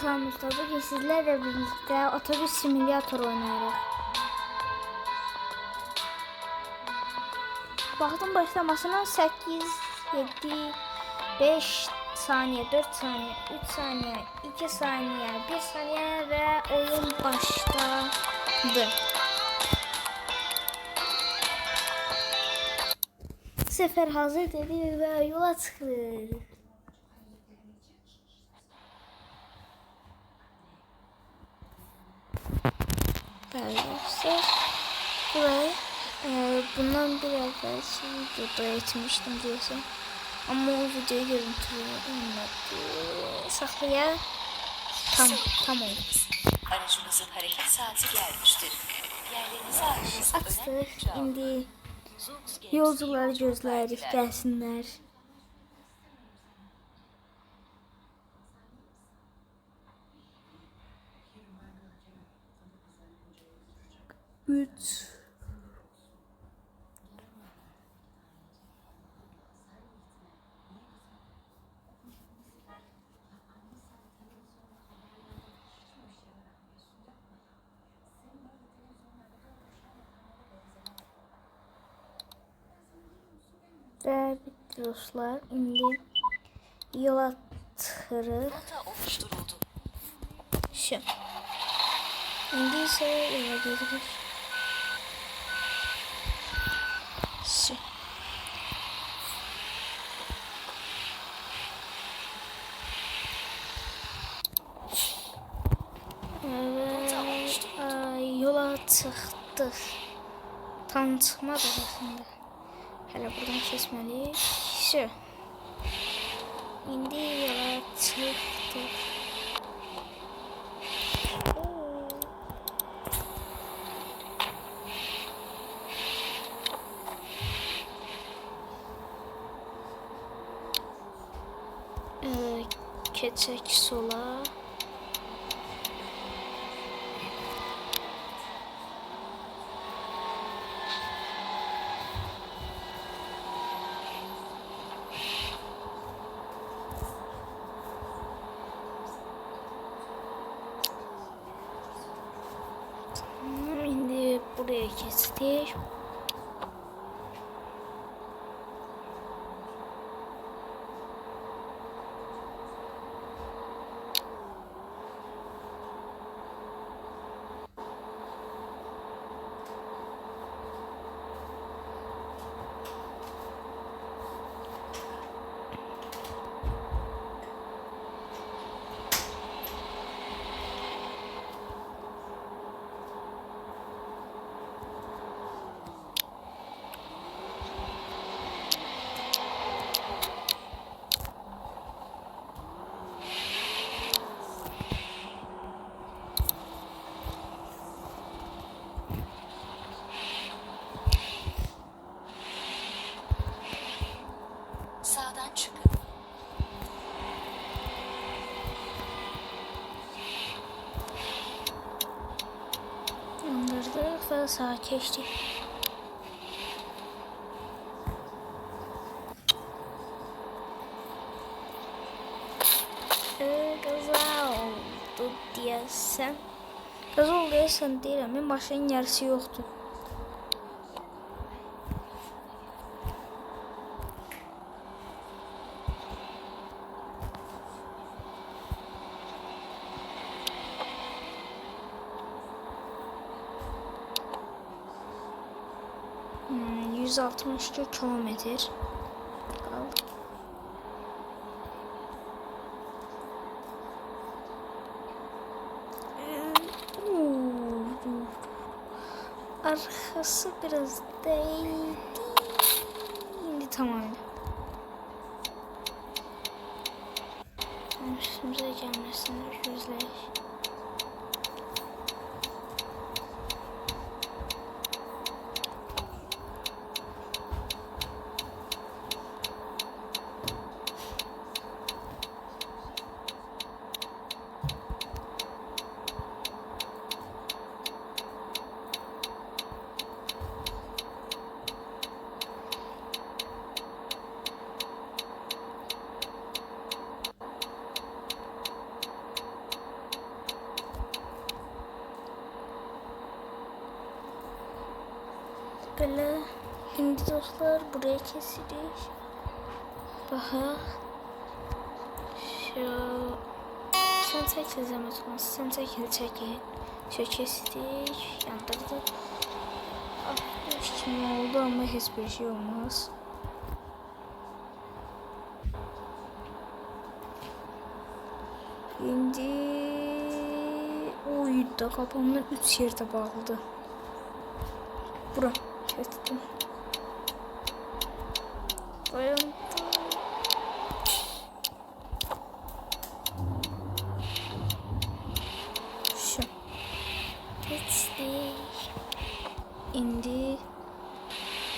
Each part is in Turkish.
Kanalımızda bugün sizlerle birlikte otobüs simülatör oynayarız. Vaxtın başlamasına 8, 7, 5 saniye, 4 saniye, 3 saniye, 2 saniye, 1 saniye ve oyun başladı. Sefer hazır dedi ve yola çıktık. Arkadaşlar burayı e, bundan bir evvel şey videoda etmiştim diyorsun. Ama o videoyu görüntüleyemedi. Saklaya tam tam oldu. Aracınızın hareket saati gelmiştir. Yerlerinizi almanız önemli. İndi yolcuları gözləyirik gəlsinlər. Üç. Değerli dostlar, indi yola çıxırıq. Rota oluşturuldu. Şu. İndi isə yola gedirik. Hələ buradan keçməliyik. Şu. İndi yola. Oo. Ee, keçək sola. Tamam, indi buraya Keçdik. Ee, Qaza oldu deyəsən. Qaza oldu mən maşının yarısı yoxdur. 162 kilometre. Ee, Arkası biraz değdi. Şimdi. Tamam, Üstümüze gelmesinler yüzleş. Böyle indi dostlar buraya kesirik. Baxaq. Şu sen çəkil zəhmət olmaz. Sen çəkil çəkil. Şu kesdik. Yandırdı. Ah, kimi oldu ama hiçbir şey olmaz. İndi oy da kapağımdan üç yerde bağlıdı. Bura kestim. Dayandı. Şu. Geçtik. İndi.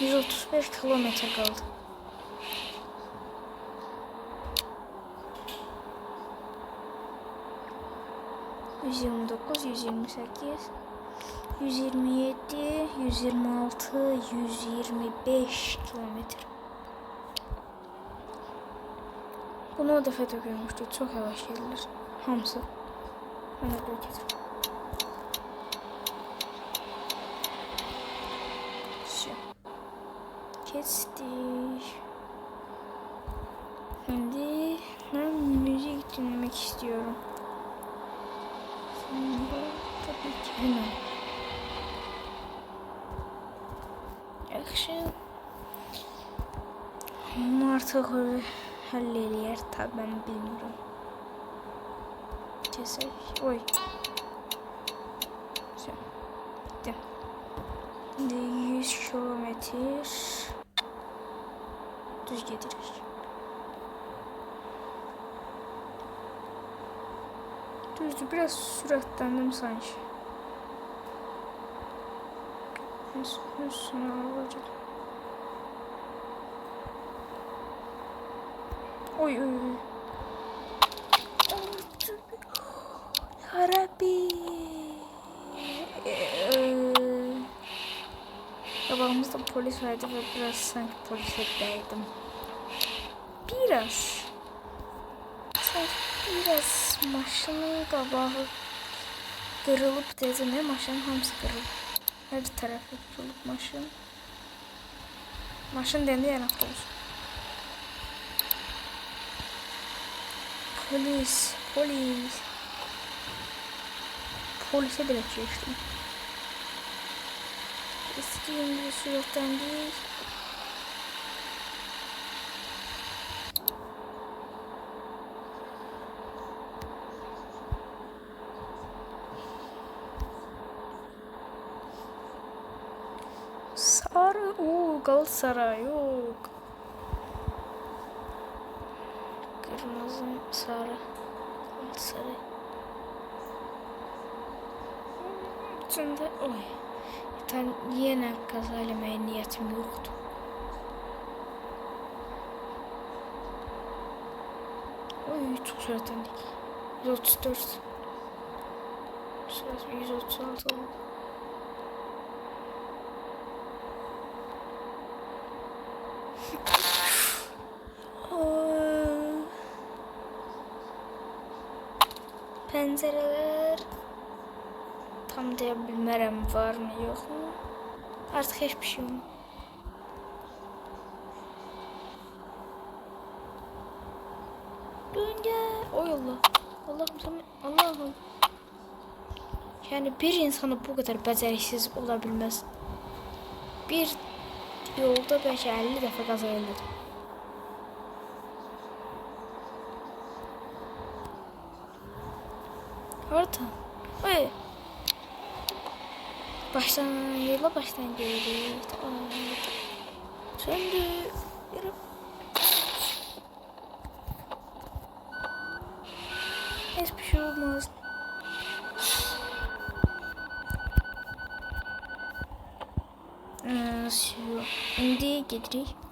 135 kilometre kaldı. Yüz yirmi dokuz, yüz yirmi sekiz, yüz yirmi yedi, yüz yirmi altı, yüz yirmi beş kilometre. Bunu o dəfə də görmüşdük. Çox yavaş. Hamısı. Mən də belə gedirəm. Şu. Kestik. Şimdi ben müzik dinlemek istiyorum. Şimdi tabii ki hemen. Şey karşı ama artık öyle halleri yer tabi ben bilmiyorum. Keser. Oy. Güzel. Bitti. Şimdi 100 kilometre düz getirir. Düzdü biraz süratlendim sanki. Üstüne alacak. Oy oy oy. Yarabbi. Babamızda polis vardı ve biraz sanki polise değdim. Biraz. Sanki biraz maşının kabağı kırılıp dedim ya maşının hamısı kırılıp. Her tarafı kırılıp maşın. Maşın dendi yanakta olsun. Polis, polis. Polise bile geçtim. Eski İngiliz surattan değil. Ooo Galatasaray yok. Kırmızı, sarı, Galatasaray. Şimdi, oy. Ben yine kaza eləməyə niyyətim yoxdur. Oy, çok sürətlendik. 134. Sürət 136 oldu. Oy. Pəncərələr tam deyə bilmərəm varmı, yoxmu? Artıq heç bir şey olmur. Döngə. Oy Allah. Allahım sen Allahım. Yani bir insanı bu kadar beceriksiz olabilmez. Bir yolda belki 50 defa kaza. Orada. Oy. Baştan yola baştan geliyoruz. Söndü. Yürü. Hiçbir şey olmaz. Ee, şu. Şimdi gedirik.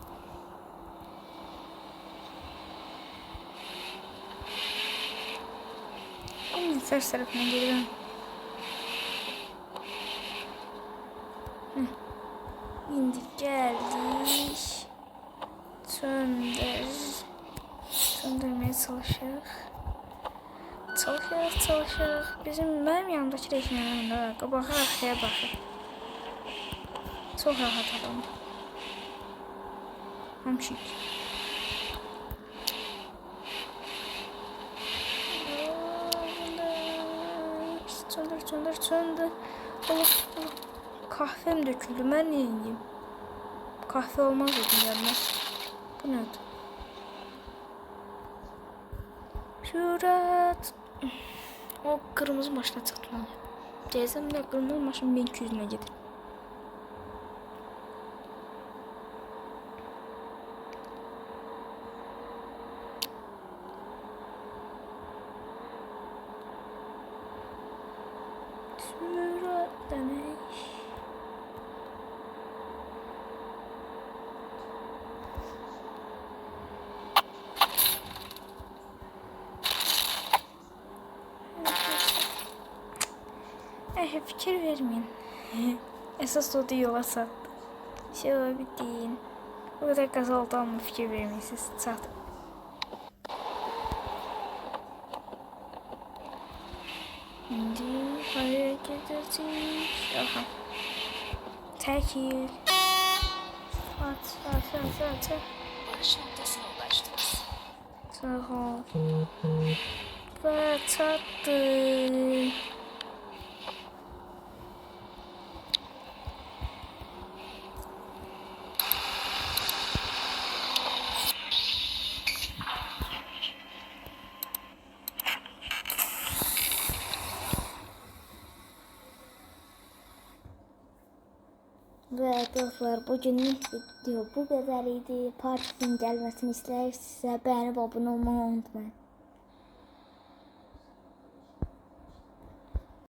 Ters tarafına geliyorum. İndik geldik. Söndür. Söndürmeye çalışırıq. Çalışırıq, çalışırıq. Bizim mənim yanımdakı reşinlərimdə qabağa arxaya baxır. Çok rahat adam. Hamşik. Söndür, söndür. Olur, olur. Kahvem döküldü. Ben ne yiyeyim? Kahve olmaz dedim gelmez. Bu ne? Şurat. O kırmızı maşına çatmalı. Deyəsəm də qırmızı maşın 1200-nə gedir. Sürat demək. Eh, fikir vermeyin. Esas o yola sattı. Şöyle bir deyin. O kadar gaza oldu ama fikir vermeyin siz. Şimdi hareket edeceğiz. Aha. Tekil. At, at, at, at, at. Noktasına ulaştınız. Sağ ol. Ve çattı. Və dostlar, bugünlük video bu qədər idi. Partisin gəlməsini istəyirsinizsə, bəyənib abunə olmağı unutmayın.